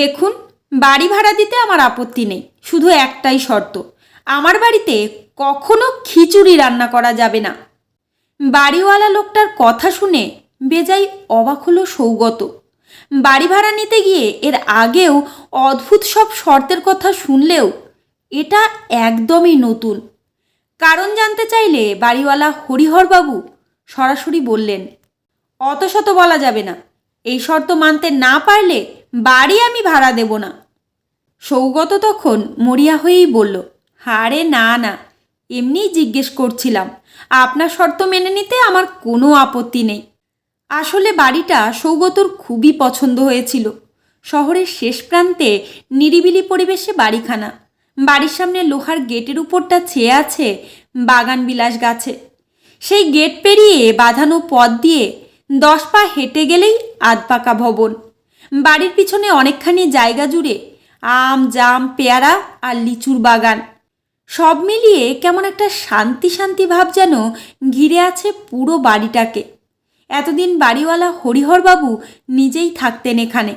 দেখুন, বাড়ি ভাড়া দিতে আমার আপত্তি নেই, শুধু একটাই শর্ত, আমার বাড়িতে কখনো খিচুড়ি রান্না করা যাবে না। বাড়িওয়ালা লোকটার কথা শুনে বেজাই অবাক হলো সৌগত। বাড়ি ভাড়া নিতে গিয়ে এর আগেও অদ্ভুত সব শর্তের কথা শুনলেও এটা একদমই নতুন। কারণ জানতে চাইলে বাড়িওয়ালা হরিহরবাবু সরাসরি বললেন, অত শত বলা যাবে না, এই শর্ত মানতে না পারলে বাড়ি আমি ভাড়া দেব না। সৌগত তখন মরিয়া হয়েই বলল হারে না না, এমনিই জিজ্ঞেস করছিলাম, আপনার শর্ত মেনে নিতে আমার কোনো আপত্তি নেই। আসলে বাড়িটা সৌগতর খুবই পছন্দ হয়েছিল। শহরের শেষ প্রান্তে নিরিবিলি পরিবেশে বাড়িখানা। বাড়ির সামনে লোহার গেটের উপরটা ছেয়ে আছে বাগান বিলাস গাছে। সেই গেট পেরিয়ে বাঁধানো পথ দিয়ে দশ পা হেঁটে গেলেই আধপাকা ভবন। বাড়ির পিছনে অনেকখানি জায়গা জুড়ে আম, জাম, পেয়ারা আর লিচুর বাগান। সব মিলিয়ে কেমন একটা শান্তি শান্তি ভাব যেন ঘিরে আছে পুরো বাড়িটাকে। এতদিন বাড়িওয়ালা হরিহরবাবু নিজেই থাকতেন এখানে।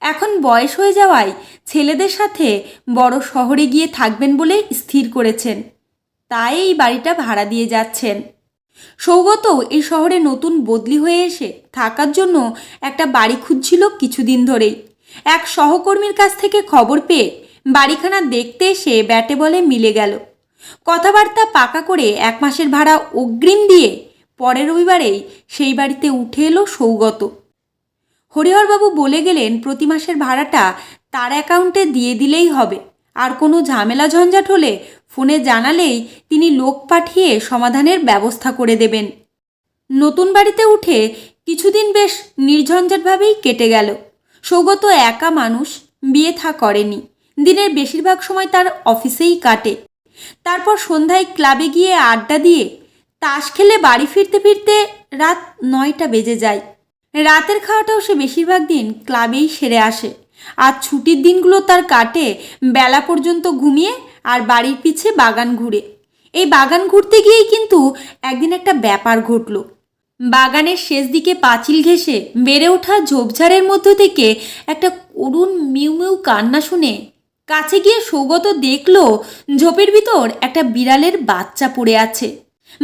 এখন বয়স হয়ে যাওয়ায় ছেলেদের সাথে বড় শহরে গিয়ে থাকবেন বলে স্থির করেছেন। তাই এই বাড়িটা ভাড়া দিয়ে যাচ্ছেন। সৌগত এই শহরে নতুন বদলি হয়ে এসে থাকার জন্য একটা বাড়ি খুঁজছিল কিছুদিন ধরেই। এক সহকর্মীর কাছ থেকে খবর পেয়ে বাড়িখানা দেখতে এসে ব্যাটে বলে মিলে গেল। কথাবার্তা পাকা করে এক মাসের ভাড়া অগ্রিম দিয়ে পরের রবিবারেই সেই বাড়িতে উঠে এলো সৌগত। হরিহরবাবু বলে গেলেন, প্রতি মাসের ভাড়াটা তার অ্যাকাউন্টে দিয়ে দিলেই হবে। আর কোনো ঝামেলা ঝঞ্ঝাট হলে ফোনে জানালেই তিনি লোক পাঠিয়ে সমাধানের ব্যবস্থা করে দেবেন। নতুন বাড়িতে উঠে কিছুদিন বেশ নির্ঝঞ্ঝাটভাবেই কেটে গেল। সৌগত একা মানুষ, বিয়ে থা করেনি। দিনের বেশিরভাগ সময় তার অফিসেই কাটে। তারপর সন্ধ্যায় ক্লাবে গিয়ে আড্ডা দিয়ে তাস খেলে বাড়ি ফিরতে ফিরতে রাত নয়টা বেজে যায়। রাতের খাওয়াটাও সে বেশিরভাগ দিন ক্লাবেই সেরে আসে। আর ছুটির দিনগুলো তার কাটে বেলা পর্যন্ত ঘুমিয়ে আর বাড়ির পিছে বাগান ঘুরে। এই বাগান ঘুরতে গিয়েই কিন্তু একদিন একটা ব্যাপার ঘটল। বাগানের শেষ দিকে পাঁচিল ঘেঁষে বেড়ে ওঠা ঝোপঝাড়ের মধ্য থেকে একটা করুণ মিউ মিউ কান্না শুনে কাছে গিয়ে সৌগত দেখল ঝোপের ভিতর একটা বিড়ালের বাচ্চা পড়ে আছে।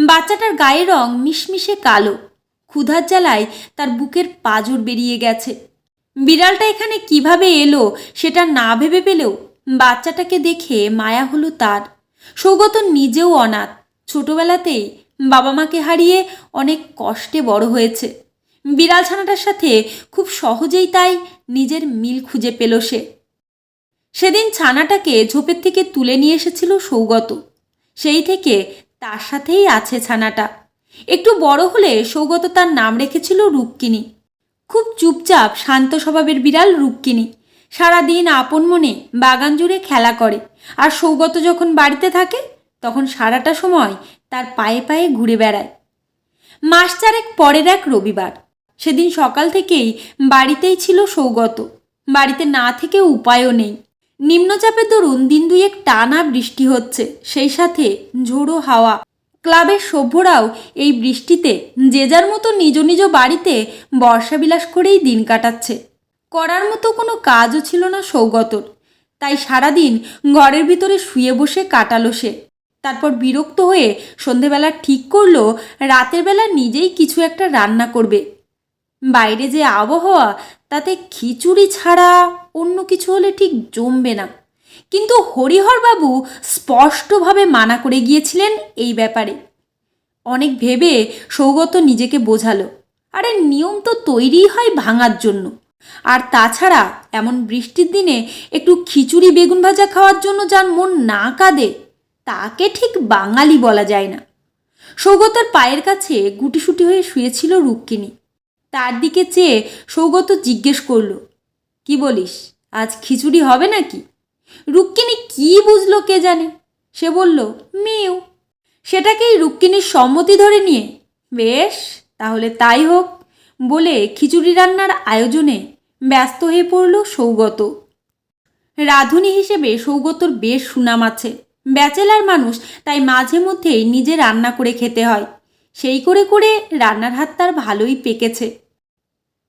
বাচ্চাটার গায়ের রং মিশমিশে কালো। ক্ষুধার জ্বালায় তার বুকের পাজর বেরিয়ে গেছে। বিড়ালটা এখানে কীভাবে এলো সেটা না ভেবে পেলেও বাচ্চাটাকে দেখে মায়া হলো তার। সৌগত নিজেও অনাথ। ছোটবেলাতেই বাবা মাকে হারিয়ে অনেক কষ্টে বড় হয়েছে। বিড়াল ছানাটার সাথে খুব সহজেই তাই নিজের মিল খুঁজে পেল সে। সেদিন ছানাটাকে ঝোপের থেকে তুলে নিয়ে এসেছিল সৌগত। সেই থেকে তার সাথেই আছে ছানাটা। একটু বড় হলে সৌগত তার নাম রেখেছিল রুক্কিনী খুব চুপচাপ শান্ত স্বভাবের বিড়াল রুক্কিনী সারাদিন আপন মনে বাগান জুড়ে খেলা করে। আর সৌগত যখন বাড়িতে থাকে, তখন সারাটা সময় তার পায়ে পায়ে ঘুরে বেড়ায়। মাস চারেক পরের এক রবিবার। সেদিন সকাল থেকেই বাড়িতেই ছিল সৌগত। বাড়িতে না থেকে উপায়ও নেই। নিম্নচাপের দরুন দিন দুয়েক টানা বৃষ্টি হচ্ছে। সেই সাথে ঝোড়ো হাওয়া। ক্লাবের সভ্যরাও এই বৃষ্টিতে যে যার মতো নিজ নিজ বাড়িতে বর্ষাবিলাস করেই দিন কাটাচ্ছে। করার মতো কোনো কাজও ছিল না সৌগতর। তাই সারাদিন ঘরের ভিতরে শুয়ে বসে কাটালো সে। তারপর বিরক্ত হয়ে সন্ধেবেলা ঠিক করল, রাতের বেলা নিজেই কিছু একটা রান্না করবে। বাইরে যে আবহাওয়া, তাতে খিচুড়ি ছাড়া অন্য কিছু হলে ঠিক জমবে না। কিন্তু হরিহরবাবু স্পষ্টভাবে মানা করে গিয়েছিলেন এই ব্যাপারে। অনেক ভেবে সৌগত নিজেকে বোঝালো। আরে, নিয়ম তো তৈরিই হয় ভাঙার জন্য। আর তাছাড়া এমন বৃষ্টির দিনে একটু খিচুড়ি বেগুন ভাজা খাওয়ার জন্য যার মন না কাঁদে, তাকে ঠিক বাঙালি বলা যায় না। সৌগতর পায়ের কাছে গুটিসুটি হয়ে শুয়েছিল রুক্মিণী তার দিকে চেয়ে সৌগত জিজ্ঞেস করল, কি বলিস, আজ খিচুড়ি হবে নাকি? রুক্মিণী কি বুঝলো কে জানে? সে বলল, মেয়েও। সেটাকেই রুক্মিণীর সম্মতি ধরে নিয়ে, বেশ, তাহলে তাই হোক, বলে খিচুড়ি রান্নার আয়োজনে ব্যস্ত হয়ে পড়ল সৌগত। রাঁধুনি হিসেবে সৌগতর বেশ সুনাম আছে। ব্যাচেলার মানুষ, তাই মাঝে মধ্যেই নিজে রান্না করে খেতে হয়। সেই করে করে রান্নার হাত তার ভালোই পেকেছে।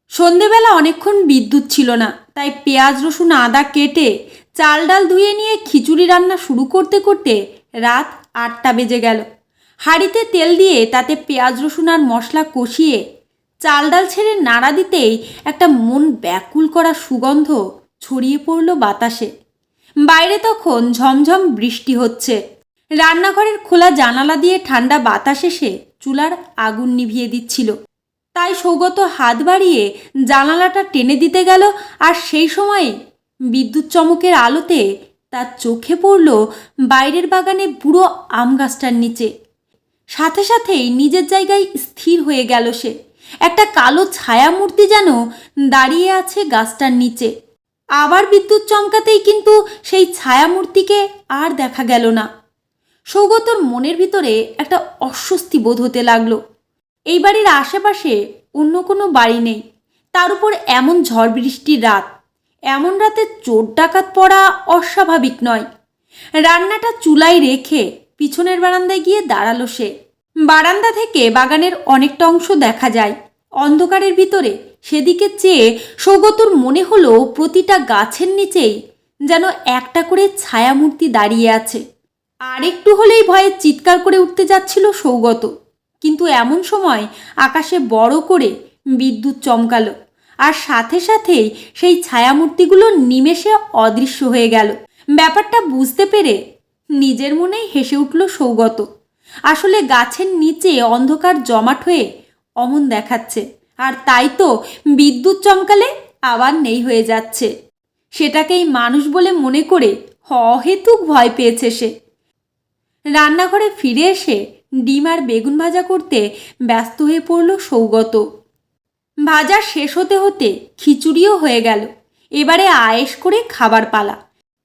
সন্ধেবেলা অনেকক্ষণ বিদ্যুৎ ছিল না, তাই পেঁয়াজ, রসুন, আদা কেটে চাল ডাল ধুয়ে নিয়ে খিচুড়ি রান্না শুরু করতে করতে রাত আটটা বেজে গেল। হাঁড়িতে তেল দিয়ে তাতে পেঁয়াজ, রসুন আর মশলা কষিয়ে চাল ডাল ছেড়ে নাড়া দিতেই একটা মন ব্যাকুল করা সুগন্ধ ছড়িয়ে পড়ল বাতাসে। বাইরে তখন ঝমঝম বৃষ্টি হচ্ছে। রান্নাঘরের খোলা জানালা দিয়ে ঠান্ডা বাতাস এসে চুলার আগুন নিভিয়ে দিচ্ছিল। তাই সৌগত হাত বাড়িয়ে জানালাটা টেনে দিতে গেল আর সেই সময়ে বিদ্যুৎ চমকের আলোতে তার চোখে পড়ল বাইরের বাগানে বুড়ো আম গাছটার নিচে। সাথে সাথেই নিজের জায়গায় স্থির হয়ে গেল সে। একটা কালো ছায়া মূর্তি যেন দাঁড়িয়ে আছে গাছটার নিচে। আবার বিদ্যুৎ চমকাতেই কিন্তু সেই ছায়া মূর্তিকে আর দেখা গেল না। সৌগতর মনের ভিতরে একটা অস্বস্তি বোধ হতে লাগল। এই বাড়ির আশেপাশে অন্য কোনো বাড়ি নেই। তার উপর এমন ঝড় বৃষ্টির রাত। এমন রাতে চোর ডাকাত পড়া অস্বাভাবিক নয়। রান্নাটা চুলায় রেখে পিছনের বারান্দায় গিয়ে দাঁড়াল সে। বারান্দা থেকে বাগানের অনেকটা অংশ দেখা যায়। অন্ধকারের ভিতরে সেদিকে চেয়ে সৌগতর মনে হলো প্রতিটা গাছের নিচেই যেন একটা করে ছায়ামূর্তি দাঁড়িয়ে আছে। আর একটু হলেই ভয়ে চিৎকার করে উঠতে যাচ্ছিল সৌগত। কিন্তু এমন সময় আকাশে বড় করে বিদ্যুৎ চমকালো। আর সাথে সাথেই সেই ছায়ামূর্তিগুলো নিমেষে অদৃশ্য হয়ে গেল। ব্যাপারটা বুঝতে পেরে নিজের মনেই হেসে উঠল সৌগত। আসলে গাছের নিচে অন্ধকার জমাট হয়ে অমন দেখাচ্ছে, আর তাই তো বিদ্যুৎ চমকালে আবার নেই হয়ে যাচ্ছে। সেটাকেই মানুষ বলে মনে করে অহেতুক ভয় পেয়েছে সে। রান্নাঘরে ফিরে এসে ডিম আর বেগুন ভাজা করতে ব্যস্ত হয়ে পড়ল সৌগত। ভাজা শেষ হতে হতে খিচুড়িও হয়ে গেল। এবারে আয়েস করে খাবার পালা।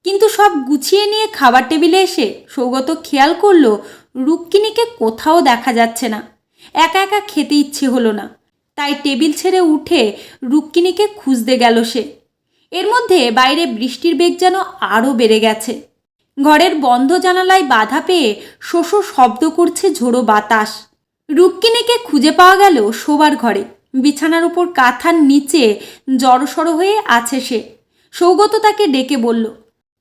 কিন্তু সব গুছিয়ে নিয়ে খাবার টেবিলে এসে সৌগত খেয়াল করল রুক্মিণীকে কোথাও দেখা যাচ্ছে না। একা একা খেতে ইচ্ছে হলো না। তাই টেবিল ছেড়ে উঠে রুক্মিণীকে খুঁজতে গেল সে। এর মধ্যে বাইরে বৃষ্টির বেগ যেন আরও বেড়ে গেছে। ঘরের বন্ধ জানালায় বাধা পেয়ে শোষ শব্দ করছে ঝোড়ো বাতাস। রুক্মিণীকে খুঁজে পাওয়া গেল শোবার ঘরে। বিছানার উপর কাঁথার নিচে জড়সড় হয়ে আছে সে। সৌগত তাকে ডেকে বলল,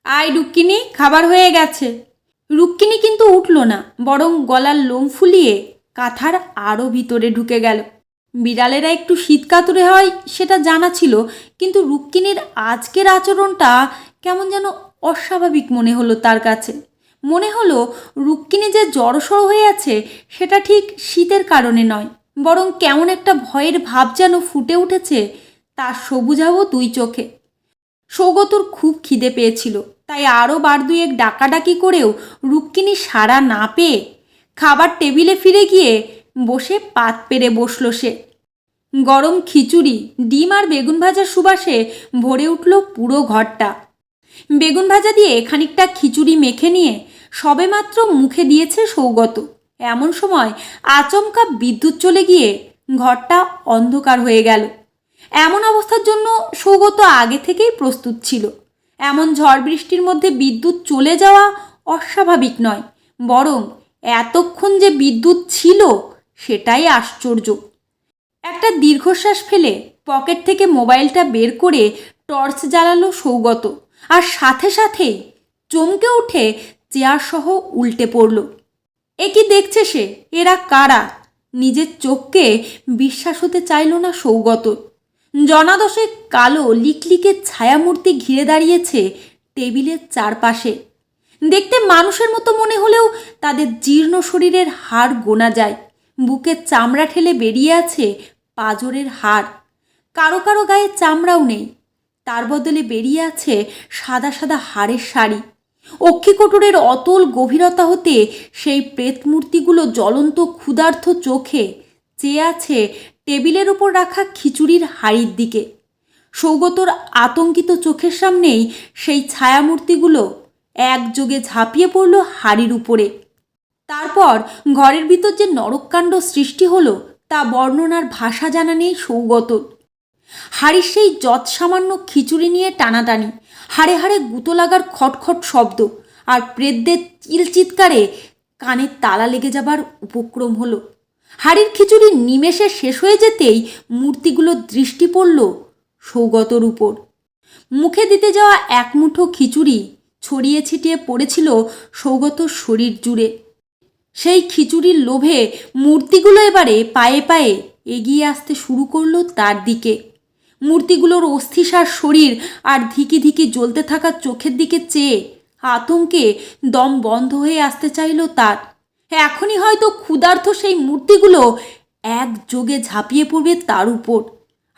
আয় রুক্মিণী, খাবার হয়ে গেছে। রুক্মিণী কিন্তু উঠল না, বরং গলার লোম ফুলিয়ে কাঁথার আরও ভিতরে ঢুকে গেল। বিড়ালেরা একটু শীত কাতুরে হয় সেটা জানা ছিল, কিন্তু রুক্মিণীর আজকের আচরণটা কেমন যেন অস্বাভাবিক মনে হলো তার কাছে। মনে হলো রুক্মিণী যে জড়সড় হয়ে আছে, সেটা ঠিক শীতের কারণে নয়। বরং কেমন একটা ভয়ের ভাব যেন ফুটে উঠেছে তার সবুজাবো দুই চোখে। সৌগতর খুব খিদে পেয়েছিল, তাই আরও বার দুয়েক ডাকাডাকি করেও রুক্মিণী সাড়া না পেয়ে খাবার টেবিলে ফিরে গিয়ে বসে পাত পেরে বসল সে। গরম খিচুড়ি, ডিম আর বেগুন ভাজার সুবাসে ভরে উঠল পুরো ঘরটা। বেগুন ভাজা দিয়ে খানিকটা খিচুড়ি মেখে নিয়ে সবেমাত্র মুখে দিয়েছে সৌগত। এমন সময় আচমকা বিদ্যুৎ চলে গিয়ে ঘরটা অন্ধকার হয়ে গেল। এমন অবস্থার জন্য সৌগত আগে থেকেই প্রস্তুত ছিল। এমন ঝড় বৃষ্টির মধ্যে বিদ্যুৎ চলে যাওয়া অস্বাভাবিক নয়, বরং এতক্ষণ যে বিদ্যুৎ ছিল সেটাই আশ্চর্য। একটা দীর্ঘশ্বাস ফেলে পকেট থেকে মোবাইলটা বের করে টর্চ জ্বালালো সৌগত আর সাথে সাথেই চমকে উঠে চেয়ার সহ উল্টে পড়ল। এ কি দেখছে সে? এরা কারা? নিজের চোখকে বিশ্বাস হতে চাইল না সৌগত। জনাদশে কালো লিকলিকে ছায়ামূর্তি ঘিরে দাঁড়িয়েছে টেবিলের চারপাশে। দেখতে মানুষের মতো মনে হলেও তাদের জীর্ণ শরীরের হাড় গোনা যায়। বুকের চামড়া ঠেলে বেরিয়ে আছে পাজরের হাড়। কারও কারও গায়ে চামড়াও নেই। তার বদলে বেরিয়ে আছে সাদা সাদা হাড়ের শাড়ি। অক্ষিকোটরের অতল গভীরতা হতে সেই প্রেতমূর্তিগুলো জ্বলন্ত ক্ষুধার্থ চোখে চেয়ে আছে টেবিলের উপর রাখা খিচুড়ির হাড়ির দিকে। সৌগতর আতঙ্কিত চোখের সামনেই সেই ছায়ামূর্তিগুলো একযোগে ঝাঁপিয়ে পড়ল হাড়ির উপরে। তারপর ঘরের ভিতর যে নরককাণ্ড সৃষ্টি হলো, তা বর্ণনার ভাষা জানা নেই সৌগতর। হাড়ির সেই যৎসামান্য খিচুড়ি নিয়ে টানাটানি হাড়ে হাড়ে গুঁতো লাগার খটখট শব্দ, আর প্রেতদের চিলচিৎকারে কানে তালা লেগে যাবার উপক্রম হলো। হাড়ির খিচুড়ি নিমেষে শেষ হয়ে যেতেই মূর্তিগুলোর দৃষ্টি পড়ল সৌগতর উপর। মুখে দিতে যাওয়া এক মুঠো খিচুড়ি ছড়িয়ে ছিটিয়ে পড়েছিল সৌগত শরীর জুড়ে। সেই খিচুড়ির লোভে মূর্তিগুলো এবারে পায়ে পায়ে এগিয়ে আসতে শুরু করল তার দিকে। মূর্তিগুলোর অস্থিসার শরীর আর ধিকি ধিকি জ্বলতে থাকা চোখের দিকে চেয়ে আতঙ্কে দম বন্ধ হয়ে আসতে চাইল তার। এখনই হয়তো ক্ষুধার্থ সেই মূর্তিগুলো একযোগে ঝাঁপিয়ে পড়বে তার উপর,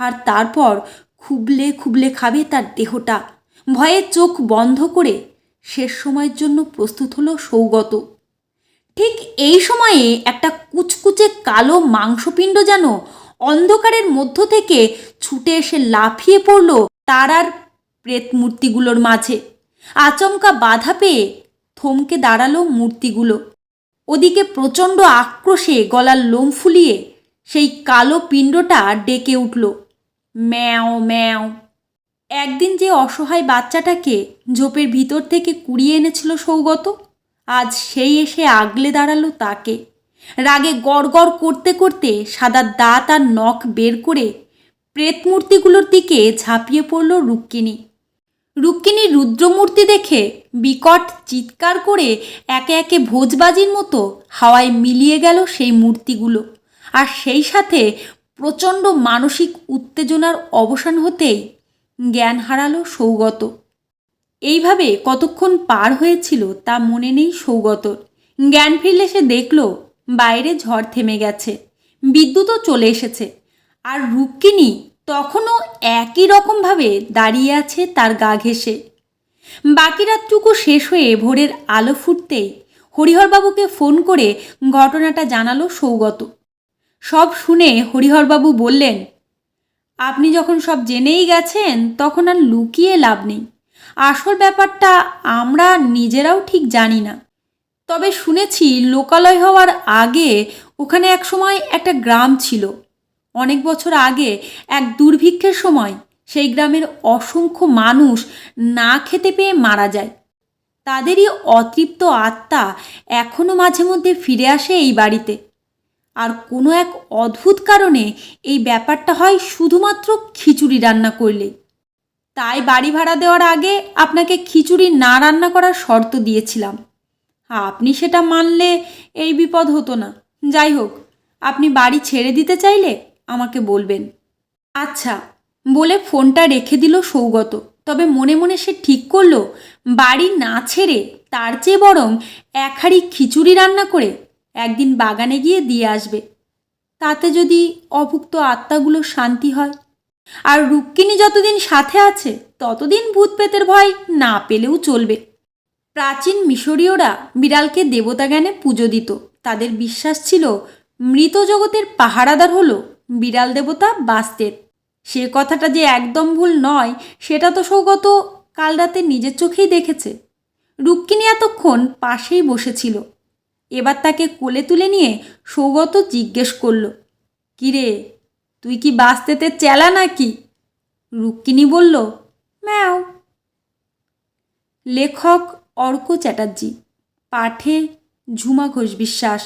আর তারপর খুবলে খুবলে খাবে তার দেহটা। ভয়ে চোখ বন্ধ করে শেষ সময়ের জন্য প্রস্তুত হলো সৌগত। ঠিক এই সময়ে একটা কুচকুচে কালো মাংসপিণ্ড যেন অন্ধকারের মধ্য থেকে ছুটে এসে লাফিয়ে পড়ল তারার প্রেত মূর্তিগুলোর মাঝে। আচমকা বাধা পেয়ে থমকে দাঁড়াল মূর্তিগুলো। ওদিকে প্রচণ্ড আক্রোশে গলার লোম ফুলিয়ে সেই কালো পিণ্ডটা ডেকে উঠল। ম্যাও ম্যাও। একদিন যে অসহায় বাচ্চাটাকে ঝোপের ভিতর থেকে কুড়িয়ে এনেছিল সৌগত, আজ সেই এসে আগলে দাঁড়াল তাকে। রাগে গড়গড় করতে করতে সাদা দাঁত আর নখ বের করে প্রেতমূর্তিগুলোর দিকে ঝাঁপিয়ে পড়ল রুক্মিণী। রুক্মিণী রুদ্রমূর্তি দেখে বিকট চিৎকার করে একে একে ভোজবাজির মতো হাওয়ায় মিলিয়ে গেল সেই মূর্তিগুলো। আর সেই সাথে প্রচণ্ড মানসিক উত্তেজনার অবসান হতেই জ্ঞান হারালো সৌগত। এইভাবে কতক্ষণ পার হয়েছিল তা মনে নেই সৌগতর। জ্ঞান ফিরলে সে দেখল বাইরে ঝড় থেমে গেছে। বিদ্যুৎও চলে এসেছে। আর রুক্মিণী তখনও একই রকমভাবে দাঁড়িয়ে আছে তার গা ঘেঁষে। বাকি রাতটুকু শেষ হয়ে ভোরের আলো ফুটতেই হরিহরবাবুকে ফোন করে ঘটনাটা জানালো সৌগত। সব শুনে হরিহরবাবু বললেন, আপনি যখন সব জেনেই গেছেন, তখন আর লুকিয়ে লাভ নেই। আসল ব্যাপারটা আমরা নিজেরাও ঠিক জানি না। তবে শুনেছি লোকালয় হওয়ার আগে ওখানে একসময় একটা গ্রাম ছিল। অনেক বছর আগে এক দুর্ভিক্ষের সময় সেই গ্রামের অসংখ্য মানুষ না খেতে পেয়ে মারা যায়। তাদেরই অতৃপ্ত আত্মা এখনও মাঝে মধ্যে ফিরে আসে এই বাড়িতে। আর কোনো এক অদ্ভুত কারণে এই ব্যাপারটা হয় শুধুমাত্র খিচুড়ি রান্না করলে তাই বাড়ি ভাড়া দেওয়ার আগে আপনাকে খিচুড়ি না রান্না করার শর্ত দিয়েছিলাম। আপনি সেটা মানলে এই বিপদ হতো না। যাই হোক, আপনি বাড়ি ছেড়ে দিতে চাইলে আমাকে বলবেন। আচ্ছা বলে ফোনটা রেখে দিল সৌগত। তবে মনে মনে সে ঠিক করল, বাড়ি না ছেড়ে তার চেয়ে বরং এক হাঁড়ি খিচুড়ি রান্না করে একদিন বাগানে গিয়ে দিয়ে আসবে। তাতে যদি অভুক্ত আত্মাগুলো শান্তি হয়। আর রুক্মিণী যতদিন সাথে আছে, ততদিন ভূত পেতের ভয় না পেলেও চলবে। প্রাচীন মিশরীয়রা বিড়ালকে দেবতা জ্ঞানে পুজো দিত। তাদের বিশ্বাস ছিল মৃত জগতের পাহারাদার হলো বিড়াল দেবতা বাস্তের। সে কথাটা যে একদম ভুল নয়, সেটা তো সৌগত কাল রাতে নিজের চোখেই দেখেছে। রুক্মিণী এতক্ষণ পাশেই বসেছিল। এবার তাকে কোলে তুলে নিয়ে সৌগত জিজ্ঞেস করল, কিরে, তুই কি বাস্তেতে চেলা নাকি? রুক্মিণী বলল, ম্যাও। লেখক অর্ক চ্যাটার্জি পাঠে ঝুমা ঘোষ বিশ্বাস।